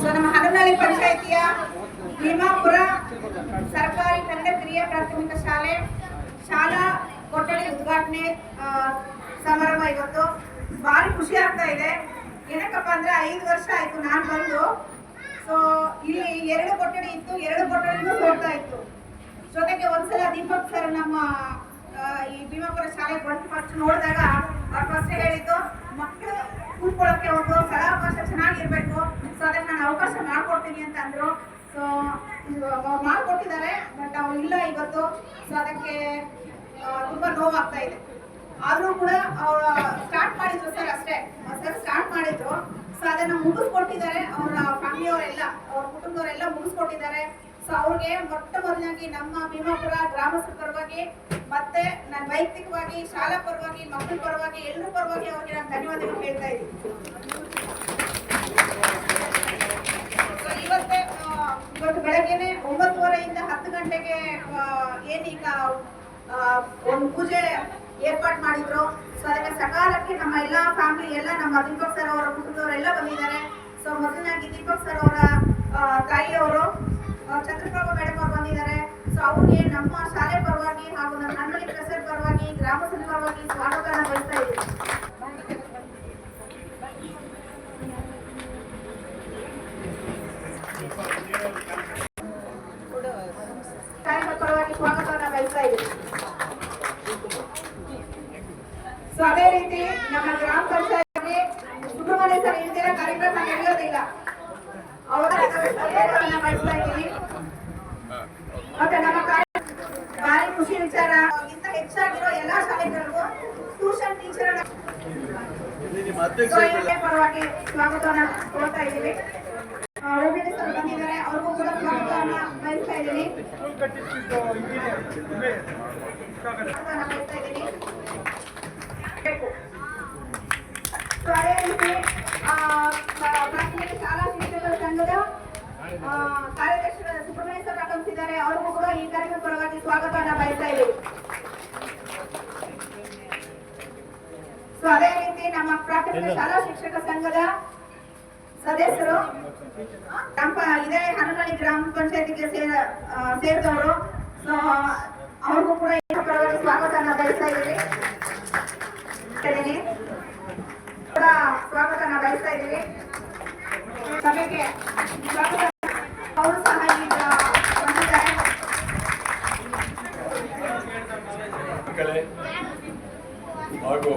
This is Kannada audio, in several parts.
ಸೊ ನಮ್ಮ ಹನನಹಳ್ಳಿ ಪಂಚಾಯಿತಿಯ ಭೀಮಾಪುರ ಸರ್ಕಾರಿ ಕನ್ನಡ ಕಿರಿಯ ಪ್ರಾಥಮಿಕ ಶಾಲೆ ಶಾಲಾ ಕೊಠಡಿ ಉದ್ಘಾಟನೆ ಸಮಾರಂಭ ಇವತ್ತು ಭಾರಿ ಖುಷಿ ಆಗ್ತಾ ಇದೆ ಏನಕ್ಕಪ್ಪ ಅಂದ್ರೆ ಐದು ವರ್ಷ ಆಯ್ತು ನಾನು ಬಂದು. ಸೊ ಇಲ್ಲಿ ಎರಡು ಕೊಠಡಿ ಇತ್ತು, ಎರಡು ಕೊಠಡಿನೂ ಹೋಗ್ತಾ ಇತ್ತು. ಜೊತೆಗೆ ಒಂದ್ಸಲ ದೀಪಕ್ ಸರ್ ನಮ್ಮ ಈ ಭೀಮಾಪುರ ಶಾಲೆಗೆ ಬಂದು ಫಸ್ಟ್ ನೋಡಿದಾಗ ಅವ್ರು ಫಸ್ಟ್ ಹೇಳಿದ್ದು ಮಕ್ಕಳು ಕೂತ್ಕೊಳ್ಳೋಕೆ ಒಂದು ಸ್ಥಳಾವಕಾಶ ಚೆನ್ನಾಗಿರ್ಬೇಕು. ಸೊ ಅದಕ್ಕೆ ನಾನು ಅವಕಾಶ ಮಾಡ್ಕೊಡ್ತೀನಿ ಅಂತ ಅಂದರು. ಸೊ ಮಾಡ್ಕೊಟ್ಟಿದ್ದಾರೆ ಬಟ್ ಅವ್ರು ಇಲ್ಲ ಇವತ್ತು. ಸೊ ಅದಕ್ಕೆ ತುಂಬಾ ನೋವಾಗ್ತಾ ಇದೆ. ಆದರೂ ಕೂಡ ಅವ್ರು ಸ್ಟಾರ್ಟ್ ಮಾಡಿದ್ರು ಸರ್ ಅಷ್ಟೇ. ಸರ್ ಸ್ಟಾರ್ಟ್ ಮಾಡಿದ್ರು. ಸೊ ಅದನ್ನ ಮುಗಿಸ್ಕೊಟ್ಟಿದ್ದಾರೆ. ಅವರ ಫ್ಯಾಮಿಲಿಯವರೆಲ್ಲ ಅವ್ರ ಕುಟುಂಬದವರೆಲ್ಲ ಮುಗಿಸ್ಕೊಟ್ಟಿದ್ದಾರೆ. ಸೊ ಅವ್ರಿಗೆ ಮೊಟ್ಟ ಮೊದಲಾಗಿ ನಮ್ಮ ಭೀಮಾಪುರ ಗ್ರಾಮಸ್ಥರ ಪರವಾಗಿ ಮತ್ತೆ ನನ್ನ ವೈಯಕ್ತಿಕವಾಗಿ, ಶಾಲಾ ಪರವಾಗಿ, ಮಕ್ಕಳ ಪರವಾಗಿ, ಎಲ್ಲರ ಪರವಾಗಿ ಅವ್ರಿಗೆ ನಾನು ಧನ್ಯವಾದಗಳು ಹೇಳ್ತಾ ಇದ್ದೀನಿ. ಇವತ್ತೇ ಇವತ್ತು ಬೆಳಗ್ಗೆನೆ ಒಂಬತ್ತುವರೆಯಿಂದ ಹತ್ತು ಗಂಟೆಗೆ ಏನೀಗ ಒಂದು ಪೂಜೆ ಏರ್ಪಾಟ್ ಮಾಡಿದ್ರು. ಸೊ ಅದಕ್ಕೆ ಸಕಾಲಕ್ಕೆ ನಮ್ಮ ಎಲ್ಲ ಫ್ಯಾಮಿಲಿ ಎಲ್ಲ ನಮ್ಮ ಅಧಿಕಾರ ಸರ್ ಅವರ ಕುಟುಂಬದವರೆಲ್ಲ ಬಂದಿದ್ದಾರೆ ಸೊ ಮೊದಲನಾಗಿ ದೀಪಕ್ ಸರ್ ಅವರ ಆ, ತಾಯಿಯವರು ಆ, ಚಂದ್ರಪ್ರಭಾ ಮೇಡಮ್ ಅವರು ಬಂದಿದ್ದಾರೆ ಸೊ ಅವ್ರಿಗೆ ನಮ್ಮ ಶಾಲೆ ಪರವಾಗಿ ಹಾಗೂ ನಮ್ಮ ಹನ್ಮಳಿ ಪ್ರೆಸರ್ ಪರವಾಗಿ ಗ್ರಾಮಸ್ಥರ ಪರವಾಗಿ ಸ್ವಾಗತನ ಬಯಸ್ತಾ ಇದ್ದೀವಿ ಶಾಲೆಗಳ ಪರವಾಗಿ ಬಯಸ್ತಾ ಸೊ ಅದೇ ರೀತಿ ನಮ್ಮ ಗ್ರಾಮ ಪಂಚಾಯತ್ಗೆ ಸುಬ್ರಹ್ಮಣ್ಯ ಸರ್ ಇಲ್ದಿರ ಕಾರ್ಯಕ್ರಮ ನಡೆಯೋದಿಲ್ಲ. ಅವರ ಬಯಸ್ತಾ ಮತ್ತೆ ನಮ್ಮ ಭಾರಿ ಖುಷಿ ವಿಚಾರ. ಇಂತ ಹೆಚ್ಚಾಗಿರೋ ಎಲ್ಲಾ ಶಾಲೆಗಳಿಗೂ ಟ್ಯೂಷನ್ ಟೀಚರ್ ಪರವಾಗಿ ಸ್ವಾಗತವನ್ನ ಕೊಡ್ತಾ ಇದ್ದೀವಿ. ಬಂದಿದ್ದಾರೆ. ಅವ್ರಿಗೂ ಕೂಡ ಸ್ವಾಗತವನ್ನ ಬಯಸ್ತಾ ಇದ್ದೀನಿ ಸ್ವಾಗತವನ್ನ ಬಯಸ್ತಾ ಇದ್ದೀನಿ ಬೇಕು. ಸೊ ಅದೇ ರೀತಿ ಆ, ಪ- ಪ್ರಾಥಮಿಕ ಶಾಲಾ ಶಿಕ್ಷಕರ ಸಂಘದ ಆ, ಕಾರ್ಯದರ್ಶಿಗಳ ಸುಬ್ರಹ್ಮಣ್ಯ ಸರ್ ಆಗಮಿಸಿದ್ದಾರೆ ಅವ್ರಿಗೂ ಕೂಡ ಈ ಕಾರ್ಯಕ್ರಮ ಪರವಾಗಿ ಸ್ವಾಗತವನ್ನ ಬಯಸ್ತಾ ಇದ್ದೀವಿ ಸೊ ಅದೇ ರೀತಿ ನಮ್ಮ ಪ್ರಾಥಮಿಕ ಶಾಲಾ ಶಿಕ್ಷಕ ಸಂಘದ ಸದಸ್ಯರು ತಂಪ ಇದೇ ಹನಗಳಿ ಗ್ರಾಮ ಪಂಚಾಯತಿಗೆ ಸೇರ ಸೇರಿದವರು. ಸೊ ಅವ್ರಿಗೂ ಕೂಡ ಸ್ವಾಗತವನ್ನ ಬಯಸ್ತಾ ಇದ್ದೀವಿ. ಕೂಡ ಸ್ವಾಗತನ ಬಯಸ್ತಾ ಇದ್ದೀವಿ. ಸಭೆಗೆ ಸ್ವಾಗತ ಅವರು ಸಹ ಈಗ ಬಂದಿದ್ದಾರೆ. ಹಾಗೂ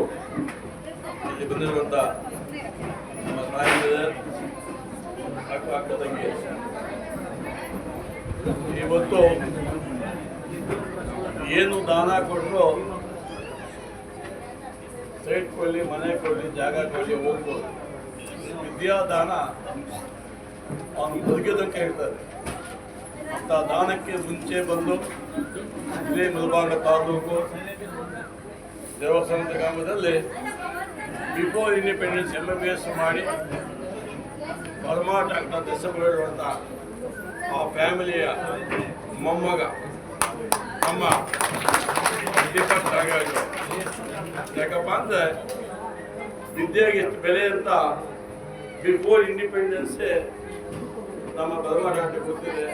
ಇಲ್ಲಿ ಬಂದಿರುವಂಥ ಇವತ್ತು ಏನು ದಾನ ಕೊಟ್ಟರು ಸೈಟ್ ಕೊಡಲಿ, ಮನೆ ಕೊಡಲಿ, ಜಾಗ ಕೊಡಲಿ, ಹೋಗ್ಬೋದು. ವಿದ್ಯಾದಾನ ಅವನು ಬದುಕಿದಂಗೆ ಹೇಳ್ತಾರೆ. ಅಂತ ದಾನಕ್ಕೆ ಮುಂಚೆ ಬಂದು ಇದೇ ಮುಲ್ಬಾಗ ತಾಲೂಕು ದೇವಸ್ಥಾನದ ಗ್ರಾಮದಲ್ಲಿ before independence M M B S ಮಾಡಿ ಪರಮಾ ಡಾಕ್ಟರ್ ಹೇಳುವಂಥ ಆ ಫ್ಯಾಮಿಲಿಯ ಮೊಮ್ಮಗ ನಮ್ಮ ಯಾಕಪ್ಪ ಅಂದರೆ ವಿದ್ಯೆಗೆ ಎಷ್ಟು ಬೆಲೆ ಅಂತ ಬಿಫೋರ್ ಇಂಡಿಪೆಂಡೆನ್ಸೇ ನಮ್ಮ ಪರಮಾ ಡಾಕ್ಟರ್ ಗೊತ್ತಿದೆ.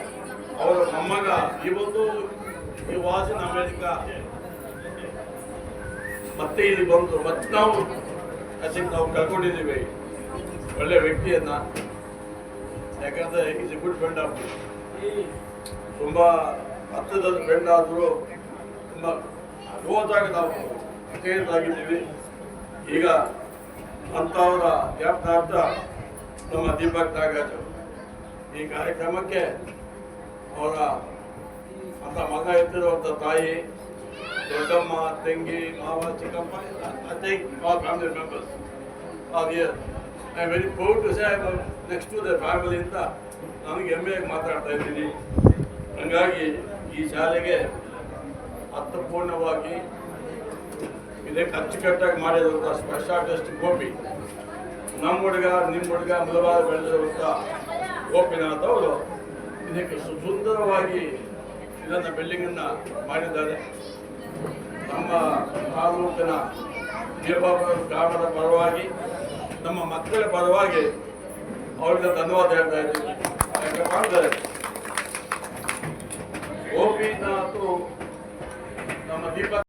ಅವರ ಮೊಮ್ಮಗ, ಇವತ್ತು ಈ ವಾಸಿನ ಅಮೆರಿಕ, ಮತ್ತೆ ಇಲ್ಲಿ ಬಂದು ಮತ್ತೆ ನಾವು ಅಸಿಕ್ ನಾವು ಕಳ್ಕೊಂಡಿದ್ದೀವಿ ಒಳ್ಳೆ ವ್ಯಕ್ತಿಯನ್ನ. ಯಾಕಂದ್ರೆ is a good friend of ತುಂಬ ಹತ್ತದ ಫ್ರೆಂಡ್ ಆದರೂ ತುಂಬ ಅನುಭವದಾಗ ನಾವು. ಸ್ನೇಹಿತರಾಗಿದ್ದೀವಿ ಈಗ ಅಂಥವರ ಜ್ಞಾಪನಾರ್ಥ ನಮ್ಮ ದೀಪಕ್ ನಾಗರಾಜ್ ಈ ಕಾರ್ಯಕ್ರಮಕ್ಕೆ ಅವರ ಅಂತ ಮಗ ಎತ್ತಿರುವಂಥ ತಾಯಿ ದೊಡ್ಡಮ್ಮ ತಂಗಿ ಮಾವ ಚಿಕ್ಕಮ್ಮ I think all family members are year I very proud to say next to the family ಅಂತ ನನಗೆ ಹೆಮ್ಮೆಯಾಗಿ ಮಾತಾಡ್ತಾ ಇದ್ದೀನಿ. ಹಂಗಾಗಿ ಈ ಶಾಲೆಗೆ ಅರ್ಥಪೂರ್ಣವಾಗಿ ಇದಕ್ಕೆ ಅಚ್ಚುಕಟ್ಟಾಗಿ ಮಾಡಿರುವಂಥ ಸ್ಪೆಷಾಲಿಸ್ಟ್ ಗೋಪಿ. ನಮ್ಮ ಹುಡುಗ, ನಿಮ್ಮ ಹುಡುಗ ಮೊದಲಾದ ಬೆಳೆದಿರುವಂಥ ಗೋಪಿನಾಥ್ ಅವರು ಇದಕ್ಕೆ ಸುಂದರವಾಗಿ ಇದನ್ನು ಬಿಲ್ಡಿಂಗನ್ನು ಮಾಡಿದ್ದಾರೆ. ನಮ್ಮ ತಾಲೂಕಿನ ವೀರಬಾಬುರ ಗ್ರಾಮದ ಪರವಾಗಿ, ನಮ್ಮ ಮಕ್ಕಳ ಪರವಾಗಿ ಅವ್ರಿಗೆ ಧನ್ಯವಾದ ಹೇಳ್ತಾ ಇದ್ದೀನಿ. ಯಾಕೆ ಮಾಡ್ತಾರೆ ಗೋಪಿನಾಥ್ ನಮ್ಮ ದೀಪಕ್